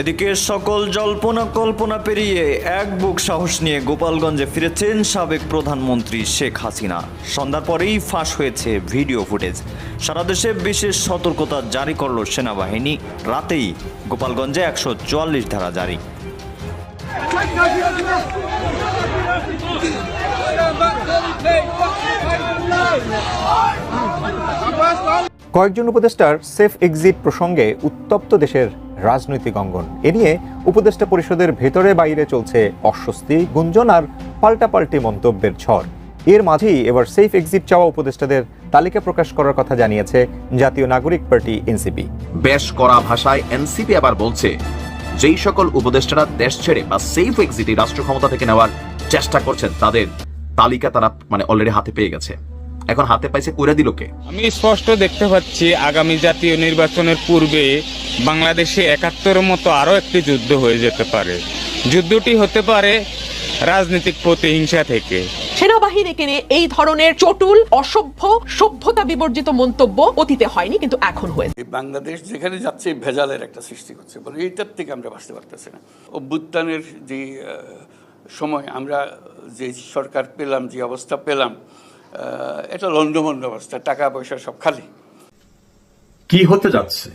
এদিকে সকল জল্পনা কল্পনা পেরিয়ে এক বুক সাহস নিয়ে গোপালগঞ্জে ফিরেছেন সাবেক প্রধানমন্ত্রী শেখ হাসিনা। সন্ধ্যার পরেই ফাঁস হয়েছে ভিডিও ফুটেজ। সারা দেশে বিশেষ সতর্কতা জারি করল সেনাবাহিনী। রাতেই গোপালগঞ্জে একশো চুয়াল্লিশ ধারা জারি। কয়েকজন উপদেষ্টার সেফ এক্সিট প্রসঙ্গে উত্তপ্ত দেশের রাজনৈতিক অঙ্গন। এ নিয়ে উপদেষ্টা পরিষদের ভেতরে বাইরে চলছে অস্বস্তি, গুঞ্জন আর পাল্টাপাল্টি মন্তব্যের ঝড়। এর মাঝেই এবার সেফ এক্সিট চাওয়া উপদেষ্টাদের তালিকা প্রকাশ করার কথা জানিয়েছে জাতীয় নাগরিক পার্টি এনসিপি। বেশ কড়া ভাষায় এনসিপি আবার বলছে, যেই সকল উপদেষ্টারা দেশ ছেড়ে বা সেফ এক্সিটে রাষ্ট্র ক্ষমতা থেকে নেওয়ার চেষ্টা করছেন, তাদের তালিকা তারা মানে অলরেডি হাতে পেয়ে গেছে। এখন হাতে পাইছে কইরা দিল কে? আমি স্পষ্ট দেখতে পাচ্ছি আগামী জাতীয় নির্বাচনের পূর্বে বাংলাদেশে একাত্তরের মতো আরও একটি যুদ্ধ হয়ে যেতে পারে। যুদ্ধটি হতে পারে রাজনৈতিক প্রতিহিংসা থেকে। সেনাবাহিনীকে নিয়ে এই ধরনের চটুল অসভ্য সভ্যতা বিবর্জিত মন্তব্য অতীতে হয়নি কিন্তু এখন হয়েছে। বাংলাদেশ যেখানে যাচ্ছে ভেজালের একটা সৃষ্টি করছে বলে এইটার থেকে আমরা বাঁচতে পারতেছি না। অভ্যুত্থানের যে সময় আমরা যে সরকার পেলাম যে অবস্থা পেলাম এটা লন্ডমন্ড অবস্থা টাকা পয়সা সব খালি। কি হতে যাচ্ছে?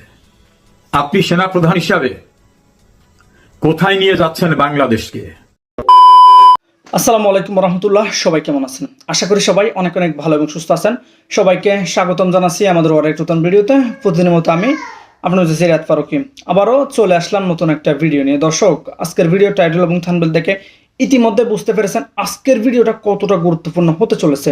আপনি সেনা প্রধান হিসাবে কোথায় নিয়ে যাচ্ছেন বাংলাদেশকে? আসসালামু আলাইকুম রহমতুল্লাহ সবাই কেমন আছেন? আশা করি সবাই অনেক অনেক ভালো এবং সুস্থ আছেন। সবাইকে স্বাগতম জানাচ্ছি আমাদের আরেক নতুন ভিডিওতে। প্রতিদিনের মতো আমি আপনার হচ্ছে সিরাত ফারুকি। আবারও চলে আসলাম নতুন একটা ভিডিও নিয়ে। দর্শক আজকের ভিডিও টাইটেল এবং থানবেল দেখে ইতিমধ্যে বুঝতে পেরেছেন আজকের ভিডিওটা কতটা গুরুত্বপূর্ণ হতে চলেছে।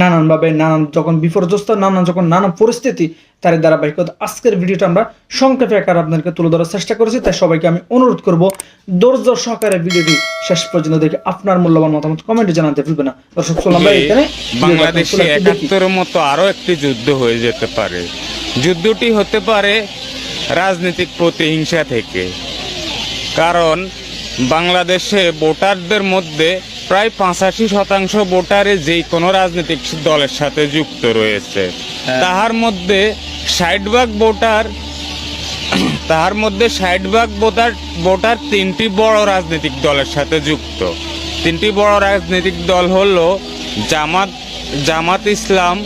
নানানভাবে নানান যখন বিপর্যস্ত নানান যখন নানান পরিস্থিতি তার ধারাবাহিকতা। আজকের ভিডিওটা আমরা সংক্ষেপে আকার আপনাদেরকে তুলে ধরার চেষ্টা করেছি তাই সবাইকে আমি অনুরোধ করব ধৈর্য সহকারে ভিডিওটি শেষ পর্যন্ত দেখে আপনার মূল্যবান মতামত কমেন্টে জানাতে ভুলবেন না। দর্শক বাংলাদেশে দেখি। একাত্তরের মতো আরও একটি যুদ্ধ হয়ে যেতে পারে। যুদ্ধটি হতে পারে রাজনৈতিক প্রতিহিংসা থেকে। কারণ বাংলাদেশে ভোটারদের মধ্যে প্রায় পঁচাশি শতাংশ ভোটারে যে কোনো রাজনৈতিক দলের সাথে যুক্ত রয়েছে। তাহার মধ্যে ষাট ভাগ ভোটার তাহার মধ্যে ষাট ভাগ ভোটার ভোটার তিনটি বড় রাজনৈতিক দলের সাথে যুক্ত। তিনটি বড় রাজনৈতিক দল হল জামাত জামাত ইসলাম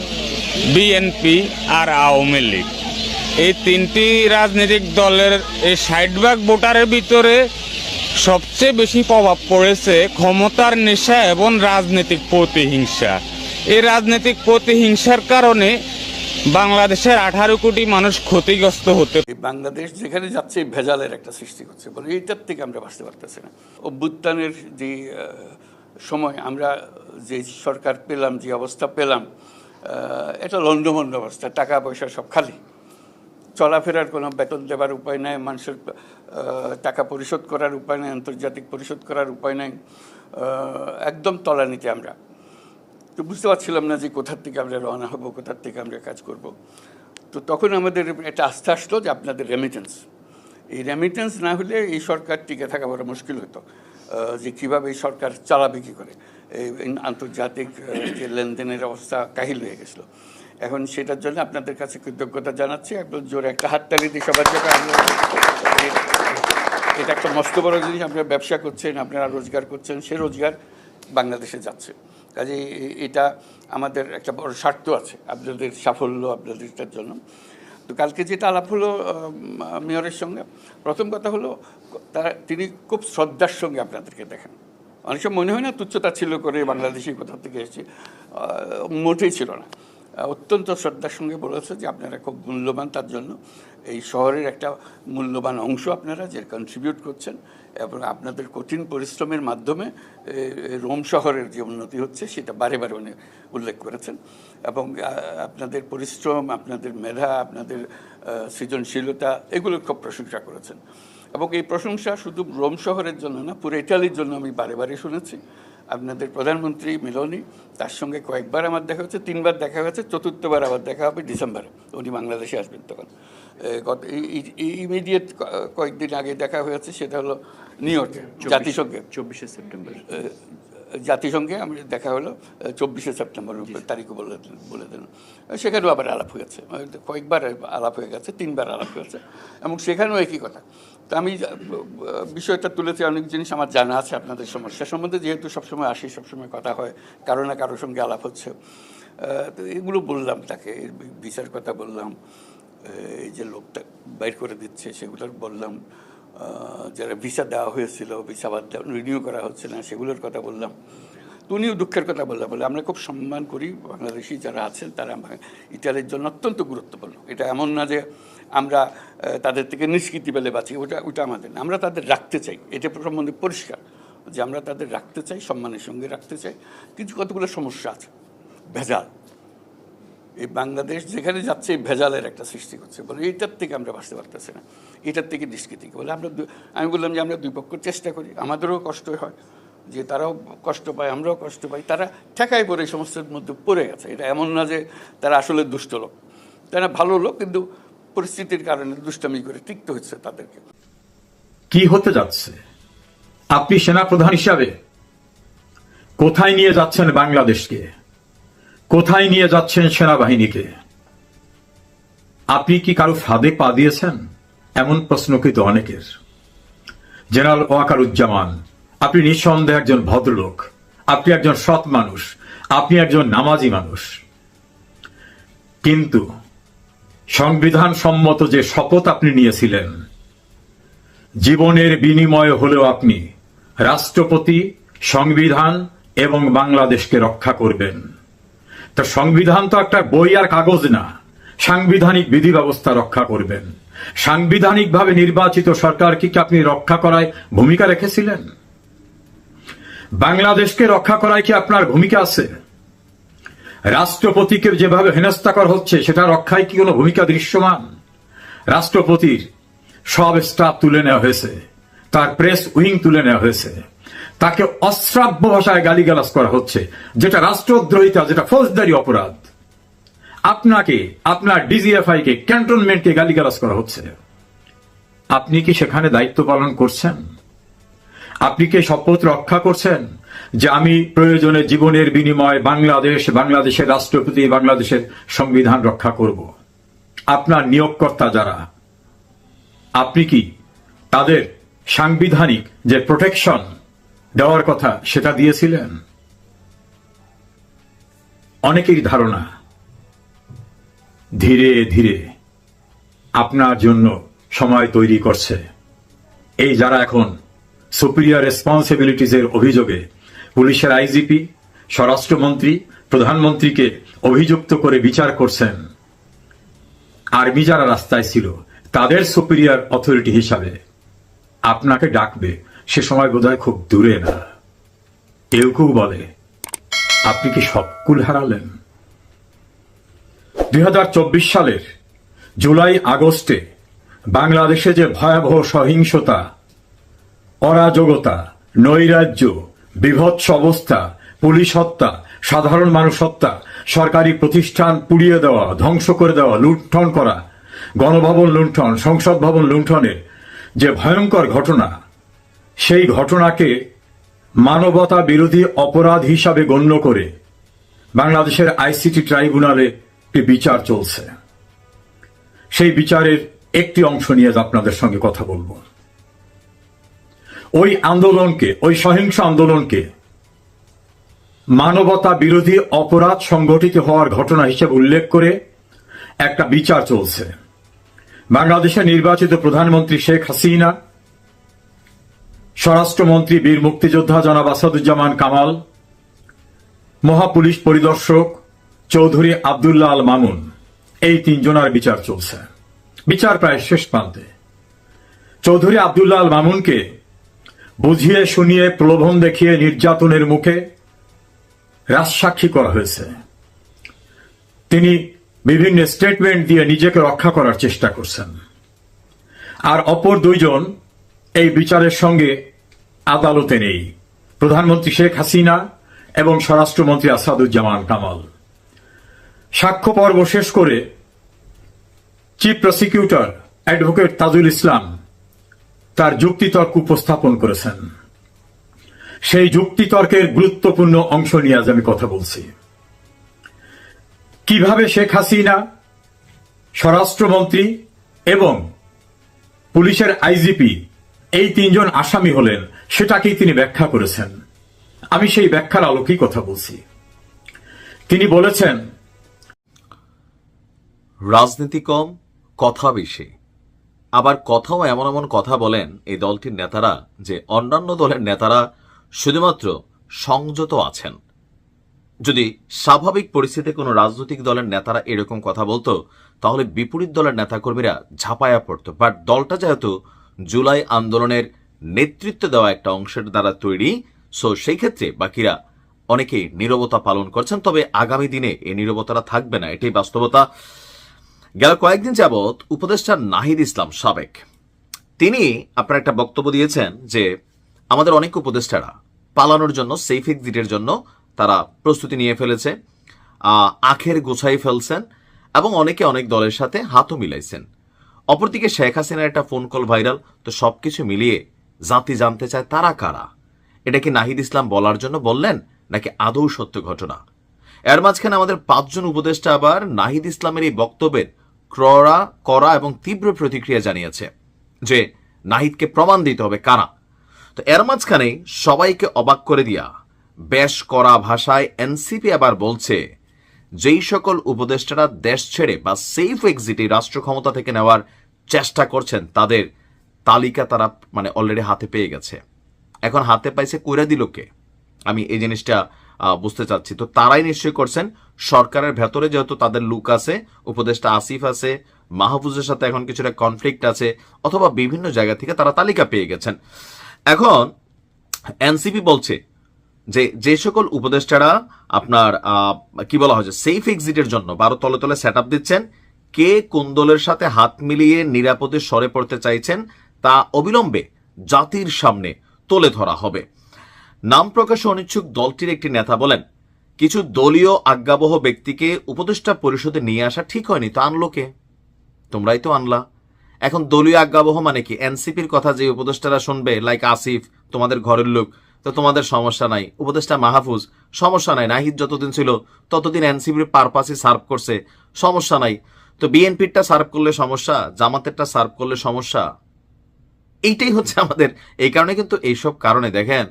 বিএনপি আর আওয়ামী লীগ। এই তিনটি রাজনৈতিক দলের এই ষাট ভাগ ভোটারের ভিতরে সবচেয়ে বেশি প্রভাব পড়েছে ক্ষমতার নেশা এবং রাজনৈতিক প্রতিহিংসা। এই রাজনৈতিক প্রতিহিংসার কারণে বাংলাদেশের আঠারো কোটি মানুষ ক্ষতিগ্রস্ত হতে বাংলাদেশ যেখানে যাচ্ছে ভেজালের একটা সৃষ্টি করছে বলে এইটার থেকে আমরা বাঁচতে পারতেছি না। অভ্যুত্থানের যে সময় আমরা যে সরকার পেলাম, যে অবস্থা পেলাম এটা লন্ডমন্ড অবস্থা টাকা পয়সা সব খালি। চলাফেরার কোনো বেতন দেবার উপায় নাই, মানুষের টাকা পরিশোধ করার উপায় নেই, আন্তর্জাতিক পরিশোধ করার উপায় নেই একদম তলানিতে আমরা। তো বুঝতে পারছিলাম না যে কোথার থেকে আমরা রওনা হব, কোথার থেকে আমরা কাজ করব। তো তখন আমাদের একটা আস্থা আসলো যে আপনাদের রেমিটেন্স এই রেমিটেন্স না হলে এই সরকার টিকে থাকা বড় মুশকিল হতো যে কীভাবে এই সরকার চালাবে কী করে। এই আন্তর্জাতিক যে লেনদেনের অবস্থা কাহিল হয়ে গেছিল। এখন সেটার জন্য আপনাদের কাছে কৃতজ্ঞতা জানাচ্ছি। একদম জোরে একটা হাততালি দিই সবার জন্য এটা একটা মস্ত বড় জিনিস, আপনারা ব্যবসা করছেন, আপনারা রোজগার করছেন, সে রোজগার বাংলাদেশে যাচ্ছে। কাজে এটা আমাদের একটা বড় স্বার্থ আছে, আপনাদের সাফল্য আপনাদেরটার জন্য। তো কালকে যেটা আলাপ হলো মেয়রের সঙ্গে, প্রথম কথা হলো তারা তিনি খুব শ্রদ্ধার সঙ্গে আপনাদেরকে দেখেন। অনেক সময় মনে হয় না তুচ্ছতা ছিল করে বাংলাদেশি কোথা থেকে এসেছে মোটেই ছিল না। অত্যন্ত শ্রদ্ধার সঙ্গে বলেছে যে আপনারা খুব মূল্যবান তার জন্য। এই শহরের একটা মূল্যবান অংশ আপনারা যে কন্ট্রিবিউট করছেন এবং আপনাদের কঠিন পরিশ্রমের মাধ্যমে রোম শহরের যে উন্নতি হচ্ছে সেটা বারে বারে উনি উল্লেখ করেছেন। এবং আপনাদের পরিশ্রম, আপনাদের মেধা, আপনাদের সৃজনশীলতা এগুলোর খুব প্রশংসা করেছেন। এবং এই প্রশংসা শুধু রোম শহরের জন্য না, পুরো ইটালির জন্য আমি বারে বারে শুনেছি। আপনাদের প্রধানমন্ত্রী মিলনী তার সঙ্গে কয়েকবার আমার দেখা হচ্ছে তিনবার দেখা হয়েছে চতুর্থবার আবার দেখা হবে ডিসেম্বরে উনি বাংলাদেশে আসবেন তখন। গত ইমিডিয়েট কয়েকদিন আগে দেখা হয়েছে সেটা হলো নিউ ইয়র্কে জাতিসংঘে। চব্বিশে সেপ্টেম্বর। জাতিসংঘে আমি দেখা হলো চব্বিশে সেপ্টেম্বর তারিখও বলে বলে দিলেন। সেখানেও আবার আলাপ হয়েছে কয়েকবার আলাপ হয়ে গেছে তিনবার আলাপ হয়েছে এবং সেখানেও একই কথা। তো আমি বিষয়টা তুলেছি, অনেক জিনিস আমার জানা আছে আপনাদের সমস্যা সম্বন্ধে যেহেতু সবসময় আসি, সবসময় কথা হয়, কারও না কারোর সঙ্গে আলাপ হচ্ছে। তো এগুলো বললাম তাকে বিচার কথা বললাম এই যে লোকটা বাইর করে দিচ্ছে সেগুলোর বললাম। যারা ভিসা দেওয়া হয়েছিল, ভিসা বাদ রিনিউ করা হচ্ছে না, সেগুলোর কথা বললাম। উনিও দুঃখের কথা বললাম, বলে আমরা খুব সম্মান করি বাংলাদেশি যারা আছেন, তারা ইটালির জন্য অত্যন্ত গুরুত্বপূর্ণ। এটা এমন না যে আমরা তাদের থেকে নিষ্কৃতি পেলে বাঁচি, ওটা ওটা আমাদের না। আমরা তাদের রাখতে চাই, এটা সম্বন্ধে পরিষ্কার। যে আমরা তাদের রাখতে চাই, সম্মানের সঙ্গে রাখতে চাই, কিছু কতগুলো সমস্যা আছে? ভেজাল। এই বাংলাদেশ যেখানে যাচ্ছে, এই ভেজালের একটা সৃষ্টি করছে বলে, এইটার থেকে আমরা বাঁচতে পারতেছি না। এটার থেকে নিষ্কৃতি বলে, আমরা আমি বললাম যে আমরা দুই পক্ষ চেষ্টা করি, আমাদেরও কষ্ট হয়, যে তারাও কষ্ট পায়, আমরাও কষ্ট পাই। তারা ঠেকাই পড়ে, এই সমস্যার মধ্যে পড়ে গেছে। এটা এমন না যে তারা আসলে দুষ্ট লোক। তারা ভালো লোক, কিন্তু পরিস্থিতির কারণে দুষ্টামি করে টিকতে হচ্ছে তাদেরকে। কি হতে যাচ্ছে? আপনি সেনাপ্রধান হিসাবে কোথায় নিয়ে যাচ্ছেন বাংলাদেশকে? কোথায় নিয়ে যাচ্ছেন সেনাবাহিনীকে? আপনি কি কারও ফাঁদে পা দিয়েছেন? এমন প্রশ্ন কিন্তু অনেকের। জেনারেল ওয়াকারুজ্জামান, আপনি নিঃসন্দেহে একজন ভদ্রলোক। আপনি একজন সৎ মানুষ। আপনি একজন নামাজি মানুষ। কিন্তু সংবিধান সম্মত যে শপথ আপনি নিয়েছিলেন, জীবনের বিনিময় হলেও আপনি রাষ্ট্রপতি, সংবিধান এবং বাংলাদেশকে রক্ষা করবেন। তো সংবিধান তো একটা বই আর কাগজ না, সাংবিধানিক বিধি ব্যবস্থা রক্ষা করবেন। সাংবিধানিকভাবে নির্বাচিত সরকারকে কি আপনি রক্ষা করায় ভূমিকা রেখেছিলেন? বাংলাদেশকে রক্ষা করায় কি আপনার ভূমিকা আছে? রাষ্ট্রপতিকে যেভাবে হেনস্থা করা হচ্ছে, সেটা রক্ষায় কি কোনো ভূমিকা দৃশ্যমান? রাষ্ট্রপতির সব স্টাফ তুলে নেওয়া হয়েছে। তার প্রেস উইং তুলে নেওয়া হয়েছে। তাকে অশ্রাব্য ভাষায় গালিগালাজ করা হচ্ছে, যেটা রাষ্ট্রদ্রোহিতা, যেটা ফৌজদারি অপরাধ। আপনাকে, আপনার ডিজিএফআই কে ক্যান্টনমেন্টকে গালিগালাজ করা হচ্ছে। আপনি কি সেখানে দায়িত্ব পালন করছেন? আপনি কি শপথ রক্ষা করছেন? যে আমি প্রয়োজনে জীবনের বিনিময়ে বাংলাদেশ, বাংলাদেশের রাষ্ট্রপতি, বাংলাদেশের সংবিধান রক্ষা করব। আপনার নিয়োগকর্তা যারা, আপনি কি তাদের সাংবিধানিক যে প্রোটেকশন দেওয়ার কথা সেটা দিয়েছিলেন? অনেকেরই ধারণা, ধীরে ধীরে আপনার জন্য সময় তৈরি করছে। এই যারা এখন সুপিরিয়র রেসপন্সিবিলিটিস এর অভিযোগে পুলিশের আইজিপি, স্বরাষ্ট্রমন্ত্রী, প্রধানমন্ত্রীকে অভিযুক্ত করে বিচার করছেন। আর্মি যারা রাস্তায় ছিল, তাদের সুপিরিয়র অথরিটি হিসাবে আপনাকে ডাকবে, সে সময় বোধহয় খুব দূরে না। কেউ কেউ বলে, আপনি কি সব কুল হারালেন? দু হাজার চব্বিশ সালের জুলাই আগস্টে বাংলাদেশে যে ভয়াবহ সহিংসতা, অরাজকতা, নৈরাজ্য বিভৎস অবস্থা, পুলিশ হত্যা, সাধারণ মানুষ হত্যা, সরকারি প্রতিষ্ঠান পুড়িয়ে দেওয়া, ধ্বংস করে দেওয়া, লুণ্ঠন করা, গণভবন লুণ্ঠন, সংসদ ভবন লুণ্ঠনের যে ভয়ঙ্কর ঘটনা, সেই ঘটনাকে মানবতা বিরোধী অপরাধ হিসাবে গণ্য করে বাংলাদেশের আইসিটি ট্রাইব্যুনালে একটি বিচার চলছে। সেই বিচারের একটি অংশ নিয়ে আপনাদের সঙ্গে কথা বলব। ওই আন্দোলনকে, ওই সহিংস আন্দোলনকে মানবতা বিরোধী অপরাধ সংগঠিত হওয়ার ঘটনা হিসেবে উল্লেখ করে একটা বিচার চলছে। বাংলাদেশের নির্বাচিত প্রধানমন্ত্রী শেখ হাসিনা, স্বরাষ্ট্রমন্ত্রী বীর মুক্তিযোদ্ধা জনাব আসাদুজ্জামান কামাল, মহাপুলিশ পরিদর্শক চৌধুরী আবদুল্লাহ আল মামুন, এই তিনজনার বিচার চলছে। বিচার প্রায় শেষ প্রান্তে। চৌধুরী আবদুল্লাহ আল মামুনকে বুঝিয়ে শুনিয়ে প্রলোভন দেখিয়ে নির্যাতনের মুখে রাজসাক্ষী করা হয়েছে। তিনি বিভিন্ন স্টেটমেন্ট দিয়ে নিজেকে রক্ষা করার চেষ্টা করছেন। আর অপর দুইজন এই বিচারের সঙ্গে আদালতে নেই। প্রধানমন্ত্রী শেখ হাসিনা এবং স্বরাষ্ট্রমন্ত্রী আসাদুজ্জামান কামাল। সাক্ষ্য পর্ব শেষ করে chief prosecutor advocate Tajul Islam তার যুক্তিতর্ক উপস্থাপন করেছেন। সেই যুক্তিতর্কের গুরুত্বপূর্ণ অংশ নিয়ে আজ আমি কথা বলছি। কীভাবে শেখ হাসিনা, স্বরাষ্ট্রমন্ত্রী এবং পুলিশের আইজিপি এই তিনজন আসামি হলেন, সেটাকেই তিনি ব্যাখ্যা করেছেন। আমি সেই ব্যাখ্যার আলোকেই কথা বলছি। তিনি বলেছেন, রাজনীতি কম, কথা বেশি। আবার কথাও এমন এমন কথা বলেন এই দলটির নেতারা যে অন্যান্য দলের নেতারা শুধুমাত্র সংযত আছেন। যদি স্বাভাবিক পরিস্থিতিতে কোনো রাজনৈতিক দলের নেতারা এরকম কথা বলতো, তাহলে বিপরীত দলের নেতাকর্মীরা ঝাঁপায়া পড়তো। বাট দলটা যেহেতু জুলাই আন্দোলনের নেতৃত্ব দেওয়া একটা অংশের দ্বারা তৈরি, সো সেই ক্ষেত্রে বাকিরা অনেকেই নীরবতা পালন করছেন। তবে আগামী দিনে এই নীরবতাটা থাকবে না, এটাই বাস্তবতা। গেল কয়েকদিন যাবৎ উপদেষ্টা নাহিদ ইসলাম সাবেক। তিনি আপনার একটা বক্তব্য দিয়েছেন যে, আমাদের অনেক উপদেষ্টারা পালানোর জন্য সেফ এক্সিটের জন্য তারা প্রস্তুতি নিয়ে ফেলেছে আখের গোছাই ফেলছেন এবং অনেকে অনেক দলের সাথে হাতও মিলাইছেন। অপরদিকে শেখ হাসিনার একটা ফোন কল ভাইরাল তো সবকিছু মিলিয়ে জাতি জানতে চায় তারা কারা? এটা কি নাহিদ ইসলাম বলার জন্য বললেন, নাকি আদৌ সত্য ঘটনা? এর মাঝখানে আমাদের পাঁচজন উপদেষ্টা আবার নাহিদ ইসলামের এই বক্তব্যের ক্রড়া, করা এবং তীব্র প্রতিক্রিয়া জানিয়েছে যে নাহিদকে প্রমাণ দিতে হবে কারা। তো এর মাঝখানে সবাইকে অবাক করে দিয়া বেশ করা ভাষায় এনসিপি আবার বলছে, যেই সকল উপদেষ্টারা দেশ ছেড়ে বা সেফ এক্সিটে রাষ্ট্র ক্ষমতা থেকে নেওয়ার চেষ্টা করছেন, তাদের তালিকা তারা মানে অলরেডি হাতে পেয়ে গেছে। এখন হাতে পাইছে কইরা দিল কে? আমি এই জিনিসটা বুঝতে চাচ্ছি। তো তারাই নিশ্চয়ই করছেন। সরকারের ভেতরে যেহেতু তাদের লুক আছে, উপদেষ্টা আসিফ আছে, মাহফুজের সাথে এখন কিছুটা কনফ্লিক্ট আছে, অথবা বিভিন্ন জায়গা থেকে তারা তালিকা পেয়ে গেছেন। এখন এনসিপি বলছে যে যে সকল উপদেষ্টারা আপনার কি বলা হয়েছে সেফ এক্সিটের জন্য বারো তলে তলে সেট দিচ্ছেন, কে কোন দলের সাথে হাত মিলিয়ে নিরাপদে সরে পড়তে চাইছেন তা অবিলম্বে জাতির সামনে তুলে ধরা হবে। নাম প্রকাশে অনিচ্ছুক দলটির একটি নেতা বলেন কিছু দলীয় আজ্ঞাবহ ব্যক্তিকে উপদেষ্টা পরিষদে নিয়ে আসা ঠিক হয়নি, তো আনলো কে? তোমরাই তো আনলা। এখন দলীয় আজ্ঞাবহ মানে কি? এনসিপির কথা যে উপদেষ্টারা শুনবে লাইক আসিফ, তোমাদের ঘরের লোক, তো তোমাদের সমস্যা নাই। উপদেষ্টা মাহফুজ, সমস্যা নাই, নাহিদ যতদিন ছিল, ততদিন এনসিপির পারপাসই সার্ভ করছে, সমস্যা নাই। তো বিএনপিরটা সার্ভ করলে সমস্যা, জামাতেরটা সার্ভ করলে সমস্যা? এইটাই হচ্ছে আমাদের, এই কারণে কিন্তু এইসব কারণে দেখেন,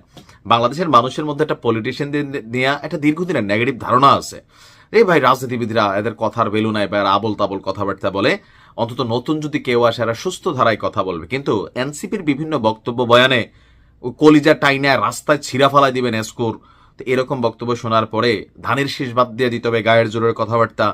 বাংলাদেশের মানুষের মধ্যে একটা পলিটিশিয়ানদের নিয়ে একটা দীর্ঘদিনের নেগেটিভ ধারণা আছে। এই ভাই রাজনীতিবিদরা, এদের কথার বেলু নাই, বা আবল তাবল কথাবার্তা বলে, অন্তত নতুন যদি কেউ আসে, এরা সুস্থ ধারায় কথা বলবে। কিন্তু এনসিপির বিভিন্ন বক্তব্য বয়ানে কলিজা টাইনা রাস্তায় ছিঁড়া ফালাই দিবেন এসকোর। তো এরকম বক্তব্য শোনার পরে ধানের শীষ বাদ দিয়ে দিতে হবে, গায়ের জোরের কথাবার্তা।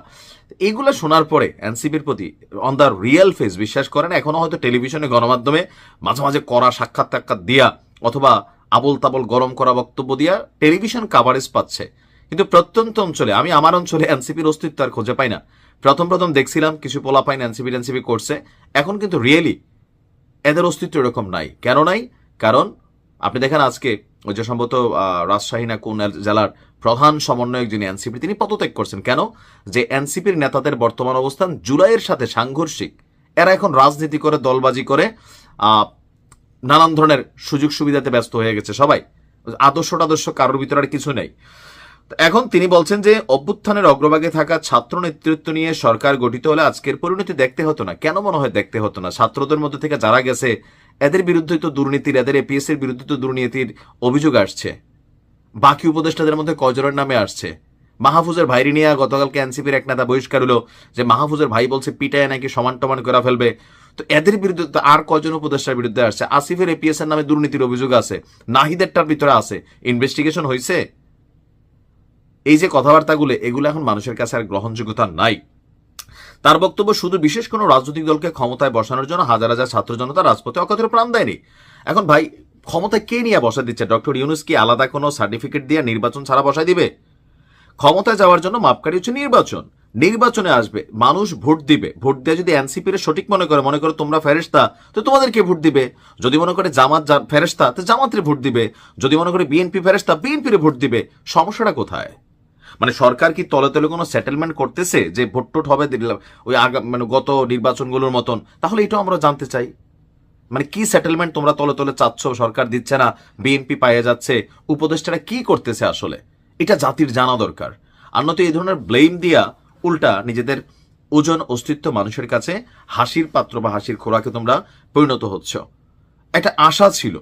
এগুলো শোনার পরে এনসিপির প্রতি অন দ্য রিয়েল ফেস বিশ্বাস করেন, এখনও হয়তো টেলিভিশনে, গণমাধ্যমে মাঝে মাঝে করা সাক্ষাৎ টাক্ষাৎ দিয়া অথবা আবল তাবল গরম করা বক্তব্য দিয়া টেলিভিশন কাভারেজ পাচ্ছে। কিন্তু প্রত্যন্ত অঞ্চলে, আমি আমার অঞ্চলে এনসিপির অস্তিত্ব আর খুঁজে পাই না। প্রথম প্রথম দেখছিলাম কিছু পোলা পাইন এনসিপি এনসিপি করছে। এখন কিন্তু রিয়েলি এদের অস্তিত্ব এরকম নাই। কেন নাই? কারণ আপনি দেখেন আজকে যে সম্ভবত রাজশাহী না কোন জেলার প্রধান সমন্বয়ক যিনি এনসিপি, তিনি পদত্যাগ করছেন। কেন? যে এনসিপির নেতাদের বর্তমান অবস্থান জুলাইয়ের সাথে সাংঘর্ষিক। এরা এখন রাজনীতি করে, দলবাজি করে নানান ধরনের সুযোগ সুবিধাতে ব্যস্ত হয়ে গেছে সবাই। আদর্শ টাদর্শ কারোর ভিতরে আর কিছু নেই। এখন তিনি বলছেন যে, অভ্যুত্থানের অগ্রভাগে থাকা ছাত্র নেতৃত্ব নিয়ে সরকার গঠিত হলে আজকের পরিণতি দেখতে হতো না। কেন মনে হয় দেখতে হতো না? ছাত্রদের মধ্যে থেকে যারা গেছে এদের বিরুদ্ধে তো দুর্নীতির, এদের এপিএস এর বিরুদ্ধে তো দুর্নীতির অভিযোগ আসছে। বাকি উপদেষ্টাদের মধ্যে কজরের নামে আসছে? মাহফুজের ভাইরি নিয়ে গতকালকে এনসিপির এক নেতা বহিষ্কার হলো যে মাহফুজের ভাই বলছে পিটায় নাকি সমান টমান করে ফেলবে। তো এদের বিরুদ্ধে তো আর কজন উপদেষ্টার বিরুদ্ধে আসছে? আসিফের এপিএস এর নামে দুর্নীতির অভিযোগ আছে। নাহিদেরটার ভিতরে আছে। ইনভেস্টিগেশন হয়েছে এই যে কথাবার্তাগুলো, এগুলো এখন মানুষের কাছে আর গ্রহণযোগ্যতা নাই। তার বক্তব্য, শুধু বিশেষ কোনো রাজনৈতিক দলকে ক্ষমতায় বসানোর জন্য হাজার হাজার ছাত্র জনতা রাজপথে অকাতরে প্রাণ দেয়নি। এখন ভাই, ক্ষমতায় কে নিয়ে বসা দিচ্ছে? ডক্টর ইউনুস কি আলাদা কোনো সার্টিফিকেট দিয়ে নির্বাচন ছাড়া বসায় দিবে? ক্ষমতায় যাওয়ার জন্য মাপকাঠি হচ্ছে নির্বাচন। নির্বাচনে আসবে, মানুষ ভোট দিবে। ভোট দিয়ে যদি এনসিপি র সঠিক মনে করে, মনে করো তোমরা ফেরেস্তা তো তোমাদেরকে ভোট দিবে? যদি মনে করে জামাত ফেরেস্তা তো জামাতের ভোট দিবে। যদি মনে করে বিএনপি ফেরেস্তা বিএনপির ভোট দিবে। সমস্যাটা কোথায়? মানে সরকার কি তলে তলে কোনো সেটেলমেন্ট করতেছে যে ভোট টোট হবে ওই মানে গত নির্বাচনগুলোর মতন? তাহলে এটাও আমরা জানতে চাই। মানে কি সেটেলমেন্ট তোমরা তলে তলে চাচ্ছ, সরকার দিচ্ছে না বিএনপি পাইয়ে যাচ্ছে, উপদেষ্টারা কি করতেছে আসলে? এটা জাতির জানা দরকার। আর নয়তো এই ধরনের ব্লেম দিয়া উল্টা নিজেদের ওজন অস্তিত্ব মানুষের কাছে হাসির পাত্র বা হাসির খোরাকে তোমরা পরিণত হচ্ছ। একটা আশা ছিল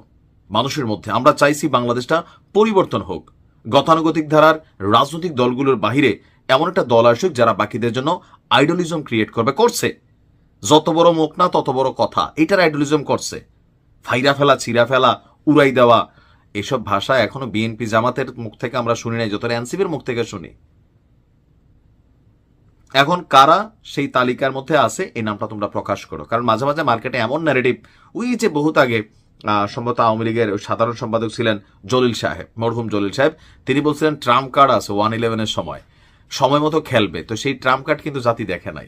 মানুষের মধ্যে। আমরা চাইছি বাংলাদেশটা পরিবর্তন হোক। গতানুগতিক ধারার রাজনৈতিক দলগুলোর বাহিরে এমন একটা দল আসুক যারা বাকিদের জন্য আইডলিজম ক্রিয়েট করবে, করছে। যত বড় মুখ না, তত বড় কথা। এটার আইডলিজম করছে। ফাইরা ফেলা, ছিঁড়া ফেলা, উড়াই দেওয়া, এসব ভাষা এখনও বিএনপি জামাতের মুখ থেকে আমরা শুনি নাই যত এনসিপির মুখ থেকে শুনি। এখন কারা সেই তালিকার মধ্যে আছে, এই নামটা তোমরা প্রকাশ করো। কারণ মাঝে মাঝে মার্কেটে এমন ন্যারেটিভ ওই যে বহুত আগে সম্ভবত আওয়ামী লীগের সাধারণ সম্পাদক ছিলেন জলিল সাহেব, মরহুম জলিল সাহেব। তিনি বলছিলেন, ট্রাম্প কার্ড আছে, ওয়ান ইলেভেনের সময়। সময় মতো খেলবে। তো সেই ট্রাম্প কার্ড কিন্তু জাতি দেখে নাই।